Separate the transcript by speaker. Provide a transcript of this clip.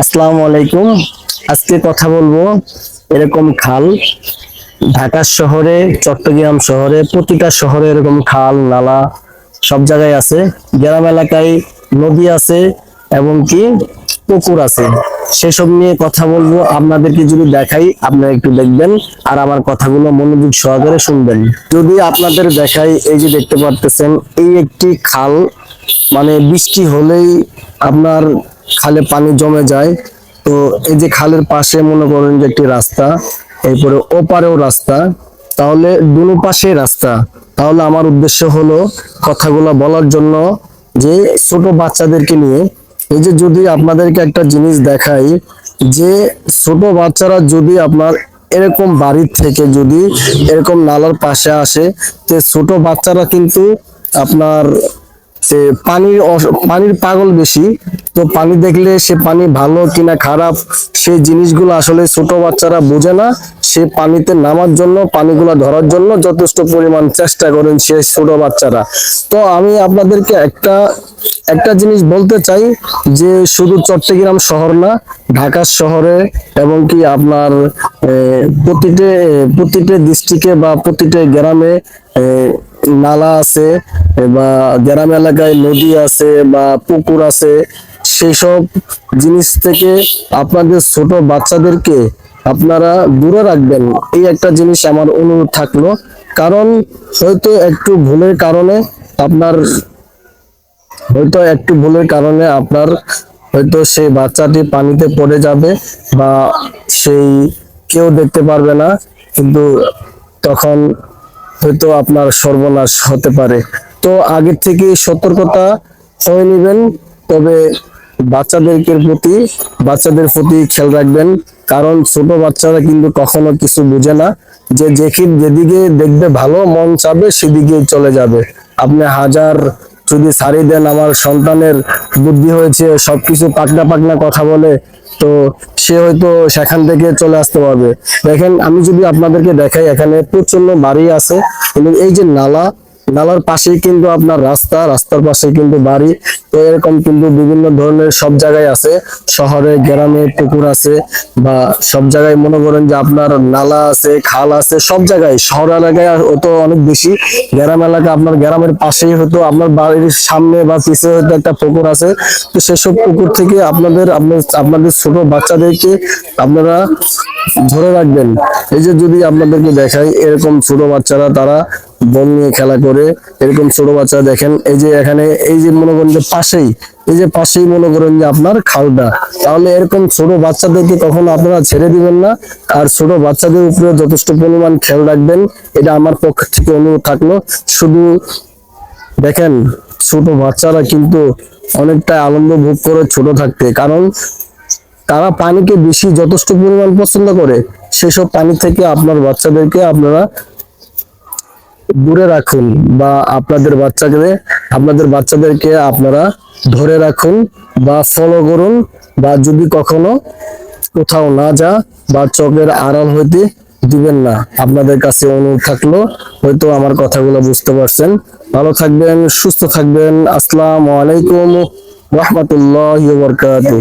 Speaker 1: আসসালামু আলাইকুম। আজকে কথা বলব এরকম খাল। ঢাকা শহরে, চট্টগ্রাম শহরে, প্রতিটা শহরে এরকম খাল, নালা সব জায়গায় আছে। গ্রাম এলাকায় নদী আছে এবং কি পুকুর আছে। সেসব নিয়ে কথা বলব। আপনাদেরকে যদি দেখাই, আপনারা একটু দেখবেন আর আমার কথাগুলো মনোযোগ সহকারে শুনবেন। যদি আপনাদের দেখাই, এই যে দেখতে পারতেছেন, এই একটি খাল মানে বৃষ্টি হলেই আপনার খালে পানি জমে যায়। তো এই যে খালের পাশে মনে করেন যে একটি রাস্তা, এরপরে ওপারেও রাস্তা, তাহলে দুনো পাশে রাস্তা। তাহলে আমার উদ্দেশ্য হলো কথাগুলো বলার জন্য যে ছোট বাচ্চাদেরকে নিয়ে, এই যে যদি আপনাদেরকে একটা জিনিস দেখাই, যে ছোট বাচ্চারা যদি আপনার এরকম বাড়ির থেকে যদি এরকম নালার পাশে আসে, তে ছোট বাচ্চারা কিন্তু আপনার সে পানির পানির পাগল বেশি। তো পানি দেখলে সে পানি ভালো কিনা খারাপ সেই জিনিসগুলো আসলে ছোট বাচ্চারা বোঝে না। সে পানিতে নামার জন্য, পানিগুলো ধরার জন্য যথেষ্ট পরিমাণ চেষ্টা করেন সে ছোট বাচ্চারা। তো আমি আপনাদেরকে একটা একটা জিনিস বলতে চাই যে শুধু চট্টগ্রাম শহর না, ঢাকা শহরে এবং কি আপনার প্রতিটা প্রতিটা ডিস্ট্রিক্টে বা প্রতিটা গ্রামে নালা আছে বা গ্রাম এলাকায় নদী আছে বা পুকুর আছে সেই সব জিনিস থেকে আপনাদের ছোট বাচ্চাদেরকে আপনারা দূরে রাখবেন। এই একটা জিনিস আমার অনুরোধ থাকল। কারণ হয়তো একটু ভুলের কারণে আপনার, হয়তো একটু ভুলের কারণে আপনার হয়তো সেই বাচ্চাটি পানিতে পড়ে যাবে বা সেই কেউ দেখতে পারবে না। কিন্তু তখন হয়তো আপনার সর্বনাশ হতে পারে। তো আগে থেকে সতর্কতা হয়ে নেবেন, তবে বাচ্চাদেরকে প্রতি, বাচ্চাদের প্রতি খেয়াল রাখবেন। কারণ ছোট বাচ্চারা কিন্তু কখনো কিছু বুঝে না। যে যেখি যেদিকে দেখবে ভালো মন চাবে সেদিকে চলে যাবে। আপনি হাজার যদি সারি দেন আমার সন্তানের বুদ্ধি হয়েছে, সবকিছু পাকনা পাকনা কথা বলে, তো সে হয়তো সেখান থেকে চলে আসতে পারবে। দেখেন, আমি যদি আপনাদেরকে দেখাই, এখানে প্রচণ্ড বাড়ি আছে এবং এই যে নালা নালার পাশেই কিন্তু আপনার রাস্তা, রাস্তার পাশে কিন্তু বাড়ি। তো এরকম কিন্তু বিভিন্ন ধরনের সব জায়গায় আছে। শহরে, গ্রামে পুকুর আছে বা সব জায়গায় মনে করেন যে আপনার নালা আছে, খাল আছে, সব জায়গায়। শহর এলাকায় হয়তো অনেক বেশি। গ্রাম এলাকা আপনার গ্রামের পাশেই হয়তো আপনার বাড়ির সামনে বা পিছে হয়তো একটা পুকুর আছে। তো সেসব পুকুর থেকে আপনাদের আপনাদের ছোট বাচ্চাদেরকে আপনারা ধরে রাখবেন। এই যে যদি আপনাদেরকে দেখাই, এরকম ছোট বাচ্চারা তারা বল নিয়ে খেলা করে, এরকম ছোট বাচ্চা দেখেন, এই যে এখানে, এই যে মনে করেন যে পাশেই, এই যে পাশেই মনে করেন যে আপনার খালটা। তাহলে এরকম ছোট বাচ্চাদেরকে কখনো আপনারা ছেড়ে দিবেন না, আর ছোট বাচ্চাদের উপরে যথেষ্ট পরিমাণ খেয়াল রাখবেন। এটা আমার পক্ষ থেকে অনুরোধ থাকল। শুধু দেখেন, ছোট বাচ্চারা কিন্তু অনেকটা আনন্দ ভোগ করে ছোট থাকতে। কারণ তারা পানিকে বেশি যথেষ্ট পরিমাণ পছন্দ করে, সেসব পানি থেকে আপনার বাচ্চাদেরকে আপনারা দূরে রাখুন বা আপনাদের বাচ্চাকে, আপনাদের বাচ্চাদেরকে আপনারা ধরে রাখুন বা ফলো করুন বা যদি কখনো কোথাও না যা বা চোখের আড়াল হইতে দিবেন না। আপনাদের কাছে অনুরোধ থাকল, হয়তো আমার কথাগুলো বুঝতে পারছেন। ভালো থাকবেন, সুস্থ থাকবেন। আসসালামু আলাইকুম, রহমতুল্লাহ বরকাতুহ।